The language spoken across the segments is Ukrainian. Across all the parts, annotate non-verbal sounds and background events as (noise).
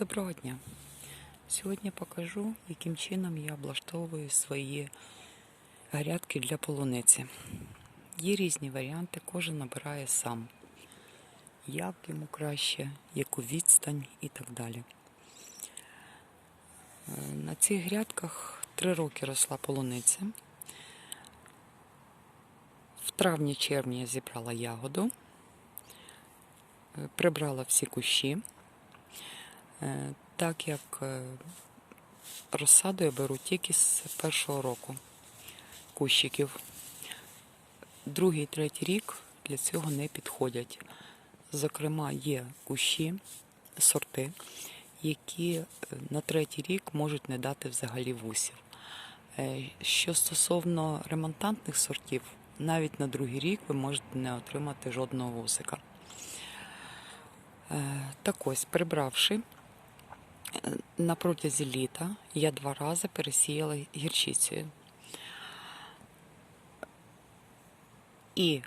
Доброго дня! Сьогодні покажу, яким чином я облаштовую свої грядки для полуниці. Є різні варіанти, кожен обирає сам. Як йому краще, яку відстань і так далі. Е, На цих грядках три роки росла полуниця. В травні-червні я зібрала ягоду, е, прибрала всі кущі. Е, Так як е, розсаду я беру тільки з першого року кущиків. Другий, третій рік для цього не підходять. Зокрема, є кущі, сорти, які е, на третій рік можуть не дати взагалі вусів. Що стосовно ремонтантних сортів, навіть на другий рік ви можете не отримати жодного вусика. Так ось, прибравши на протязі літа, я два рази пересіяла гірчицею. І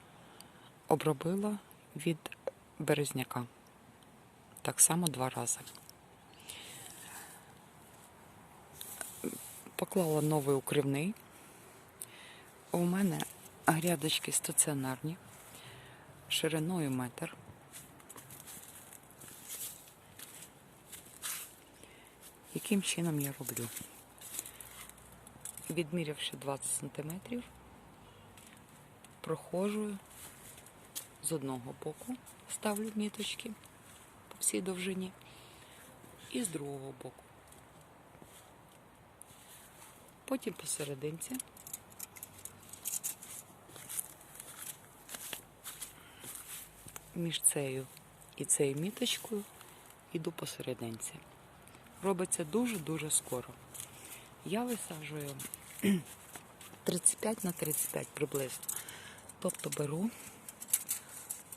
обробила від березняка. Так само два рази. Поклала новий укривний. У мене грядочки стаціонарні, шириною метр. Яким чином я роблю? Відмірявши 20 см, проходжу з одного боку, ставлю міточки по всій довжині, і з другого боку. Потім посерединці. Між цією і цією міточкою іду посерединці. Робиться дуже-дуже скоро. Я висаджую (clears throat) 35 на 35 приблизно. Тобто беру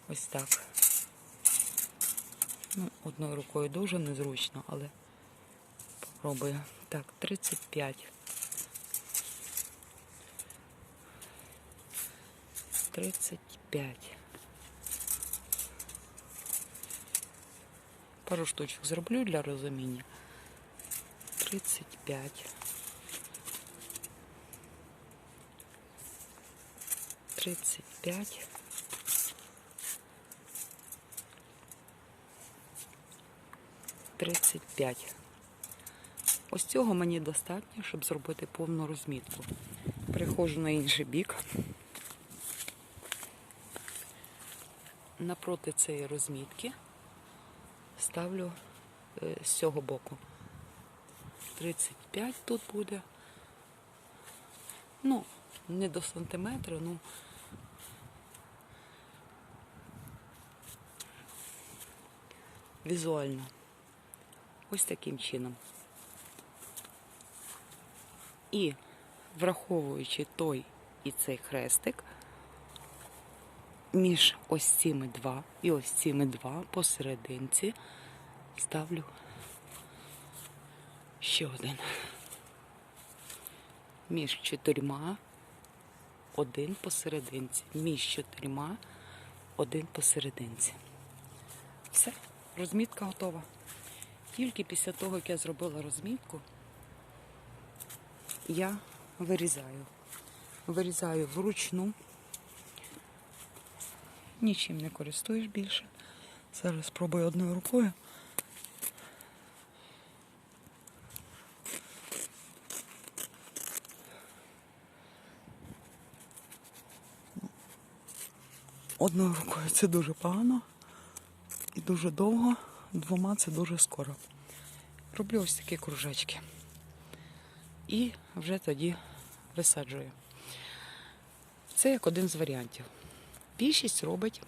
ось так. Ну, одною рукою дуже незручно, але попробую. Так, 35. 35. Пару штучок зроблю для розуміння. 35. Тридцять п'ять. Тридцять п'ять. Ось цього мені достатньо, щоб зробити повну розмітку. Переходжу на інший бік. Напроти цієї розмітки ставлю е, з цього боку. 35 тут буде. Ну, не до сантиметра, ну. Візуально. Ось таким чином. І враховуючи той і цей хрестик, між ось цими два і ось цими два посерединці ставлю ще один. Між чотирма один посерединці. Між чотирма один посерединці. Все, розмітка готова. Тільки після того, як я зробила розмітку, я вирізаю. Вирізаю вручну. Нічим не користуєш більше. Зараз спробую одною рукою. Одною рукою це дуже погано і дуже довго, двома це дуже скоро. Роблю ось такі кружечки. І вже тоді висаджую. Це як один з варіантів. Більшість робить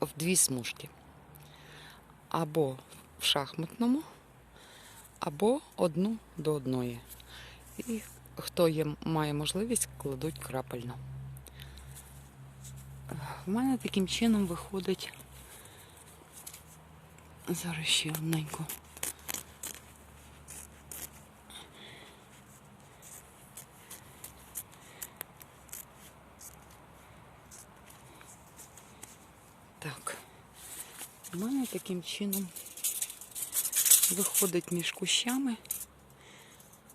в дві смужки. Або в шахматному, або одну до одної. І хто є, має можливість, кладуть крапельно. В мене таким чином виходить. Зараз ще одненько. Так. У мене таким чином виходить між кущами.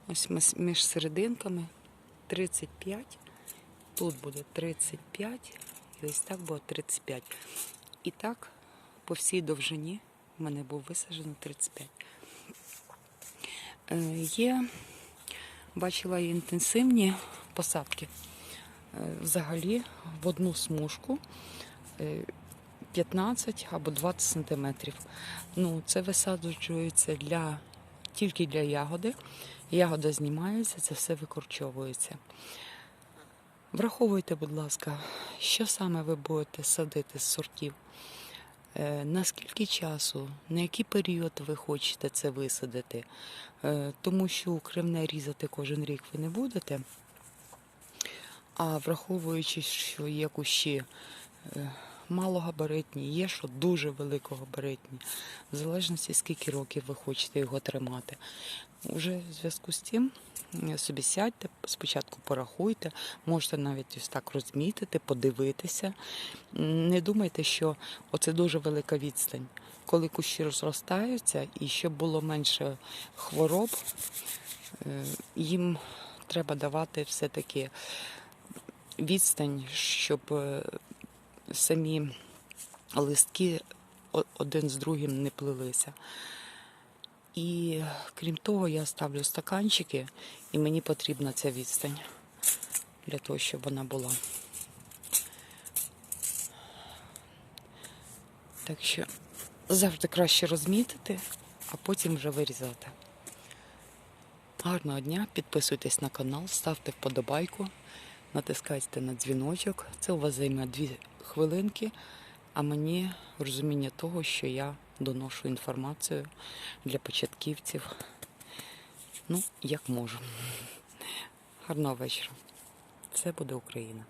Ось між серединками 35. Тут буде 35. Ось так буде 35. І так по всій довжині в мене був висаджено 35. Е, Є, бачила інтенсивні посадки. Е, Взагалі в одну смужку е, 15 або 20 сантиметрів. Ну, це висаджується для, тільки для ягоди. Ягода знімається, це все викорчовується. Враховуйте, будь ласка, що саме ви будете садити з сортів. наскільки На скільки часу, на який період ви хочете це висадити? Е, Тому що кривне різати кожен рік ви не будете. А враховуючи, що є кущі е, малогабаритні, є що дуже великогабаритні, в залежності скільки років ви хочете його тримати. Уже в зв'язку з тим е, собі сядьте, спочатку порахуйте, можете навіть ось так розмітити, подивитися. Не думайте, що оце дуже велика відстань. Коли кущі розростаються і щоб було менше хвороб, е, їм треба давати все-таки відстань, щоб е, самі листки один з другим не плелися. І крім того, я ставлю стаканчики, і мені потрібна ця відстань для того, щоб вона була. Так що завжди краще розмітити, а потім вже вирізати. Гарного дня, підписуйтесь на канал, ставте вподобайку, натискайте на дзвіночок. Це у вас займе дві хвилинки, а мені розуміння того, що я доношу інформацію для початківців. Ну, як можу. Гарного вечора. Все буде Україна.